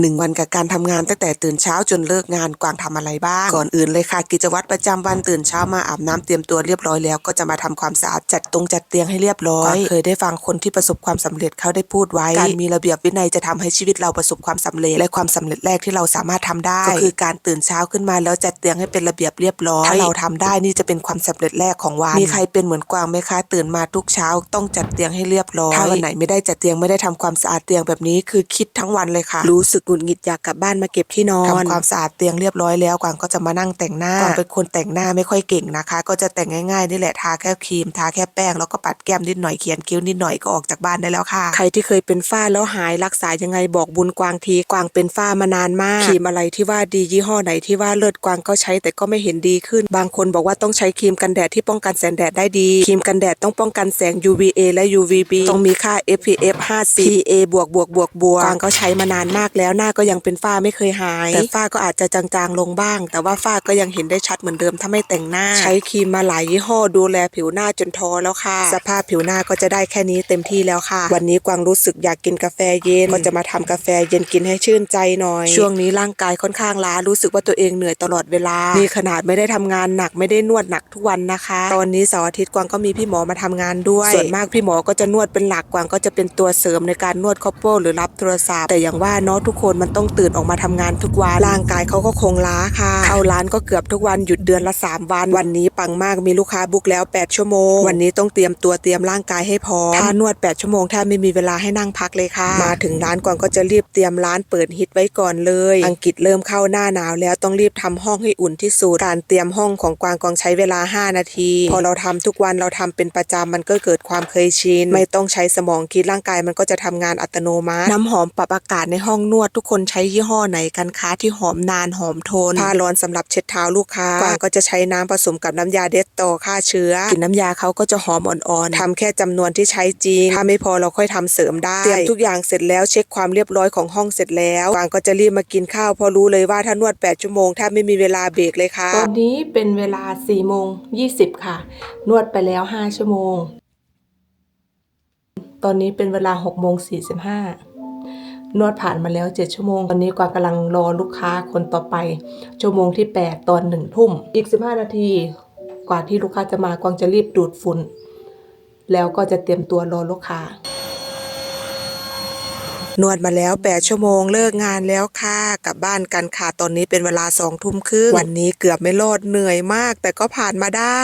หนึ่งวันกับการทำงานตั้งแต่ตื่นเช้าจนเลิกงานกวางทำอะไรบ้าง ก่อนอื่นเลยค่ะ กิจวัตรประจำวันตื่นเช้ามาอาบน้ำเตรียมตัวเรียบร้อยแล้วก็จะมาทำความสะอาดจัดตรงจัดเตียงให้เรียบร้อยกวางเคยได้ฟังคนที่ประสบความสำเร็จเขาได้พูดไว้ การมีระเบียบวินัยจะทำให้ชีวิตเราประสบความสำเร็จ และความสำเร็จแรกที่เราสามารถทำได้ ก็คือการตื่นเช้าขึ้นมาแล้วจัดเตียงให้เป็นระเบียบเรียบร้อยถ้าเราทำได้นี่จะเป็นความสำเร็จแรกของวันมีใครเป็นเหมือนกวางไหมคะ ตื่นมาทุกเช้าต้องจัดเตียงให้เรียบร้อยถ้าวันไหนไม่ได้จัดเตียงไม่ได้ทำความสะอาดเตียงแบบนี้คือคิดทั้งวันเลยค่ะ รู้สึกหงุดหงิดอยากกลับบ้านมาเก็บที่นอนทำความสะอาดเตียงเรียบร้อยแล้วกวางก็จะมานั่งแต่งหน้ากวางเป็นคนแต่งหน้าไม่ค่อยเก่งนะคะ ก็จะแต่งง่ายๆนี่แหละทาแค่ครีมทาแค่แป้งแล้วก็ปัดแก้มนิดหน่อยเขียนคิ้วนิดหน่อยก็ออกจากบ้านได้แล้วค่ะ ใครที่เคยเป็นฝ้าแล้วหายรักษายังไงบอกบุญกวางทีกวางเป็นฝ้ามานานมากครีมอะไรที่ว่าดียี่ห้อไหนที่ว่าเลิศกวางก็ใช้แต่ก็ไม่เห็นดีขึ้น บางคนบอกว่าต้องใช้ครีมกันแดดที่ป้องกันแสงแดดได้ดีครีมกันแดดต้องป้องกันแสง UVA และ UVB ต้องมีค่า SPF 50 PA บวกบวกบวกบวกกวางก็ใช้มานานมากแล้วหน้าก็ยังเป็นฝ้าไม่เคยหาย แต่ฝ้าก็อาจจะจางๆลงบ้าง แต่ว่าฝ้าก็ยังเห็นได้ชัดเหมือนเดิมถ้าไม่แต่งหน้า ใช้ครีมมาหลายยี่ห้อดูแลผิวหน้าจนท้อแล้วค่ะ สภาพผิวหน้าก็จะได้แค่นี้เต็มที่แล้วค่ะ วันนี้กวางรู้สึกอยากกินกาแฟเย็นก็จะมาทำกาแฟเย็นกินให้ชื่นใจหน่อย ช่วงนี้ร่างกายค่อนข้างล้ารู้สึกว่าตัวเองเหนื่อยตลอดเวลานี่ขนาดไม่ได้ทำงานหนักไม่ได้นวดหนักทุกวันนะคะ ตอนนี้เสาร์อาทิตย์กวางก็มีพี่หมอมาทำงานด้วย ส่วนมากพี่หมอก็จะนวดเป็นหลักกวางก็จะเป็นตัวเสริมในการนวดคอปโปหรือรับโทรศัพท์แต่อย่างว่าเนาะทุกคนมันต้องตื่นออกมาทำงานทุกวัน ร่างกายเขาก็คงล้าค่ะ เข้าร้านก็เกือบทุกวันหยุดเดือนละ 3 วัน วันนี้ปังมากมีลูกค้าบุกแล้ว 8 ชั่วโมง วันนี้ต้องเตรียมตัวเตรียมร่างกายให้พร้อมถ้านวด 8 ชั่วโมงแทบไม่มีเวลาให้นั่งพักเลยค่ะ มาถึงร้านกวางก็จะรีบเตรียมร้านเปิดฮิตไว้ก่อนเลย อังกฤษเริ่มเข้าหน้าหนาวแล้วต้องรีบทำห้องให้อุ่นที่สุดการเตรียมห้องของกวางกวางใช้เวลา 5 นาที พอเราทำทุกวันเราทำเป็นประจำมันก็เกิดความเคยชินไม่ต้องใช้สมองคิดร่างกายมันก็จะทำงานอัตโนมัติ น้ำหอมปรับอากาศในห้องนวดทุกคนใช้ยี่ห้อไหนกันคะที่หอมนานหอมทนผ้าร้อนสำหรับเช็ดเท้าลูกค้ากวางก็จะใช้น้ำผสมกับน้ำยาเดตโตฆ่าเชื้อกลิ่นน้ำยาเขาก็จะหอมอ่อนๆทำแค่จำนวนที่ใช้จริง ถ้าไม่พอเราค่อยทำเสริมได้ เตรียมทุกอย่างเสร็จแล้วเช็คความเรียบร้อยของห้องเสร็จแล้วกวางก็จะรีบมากินข้าวเพราะรู้เลยว่าถ้านวด 8 ชั่วโมงแทบไม่มีเวลาเบรกเลยค่ะตอนนี้เป็นเวลา4โมง20ค่ะ นวดไปแล้ว 5 ชั่วโมง ตอนนี้เป็นเวลา6โมง45 นวดผ่านมาแล้ว 7 ชั่วโมง ตอนนี้กวางกำลังรอลูกค้าคนต่อไป ชั่วโมงที่ 8 ตอน1ทุ่ม อีก 15 นาที กว่าที่ลูกค้าจะมากวางจะรีบดูดฝุ่น แล้วก็จะเตรียมตัวรอลูกค้านวดมาแล้ว 8 ชั่วโมงเลิกงานแล้วค่ะกลับบ้านกันค่ะ ตอนนี้เป็นเวลา2ทุ่มครึ่งวันนี้เกือบไม่รอดเหนื่อยมาก แต่ก็ผ่านมาได้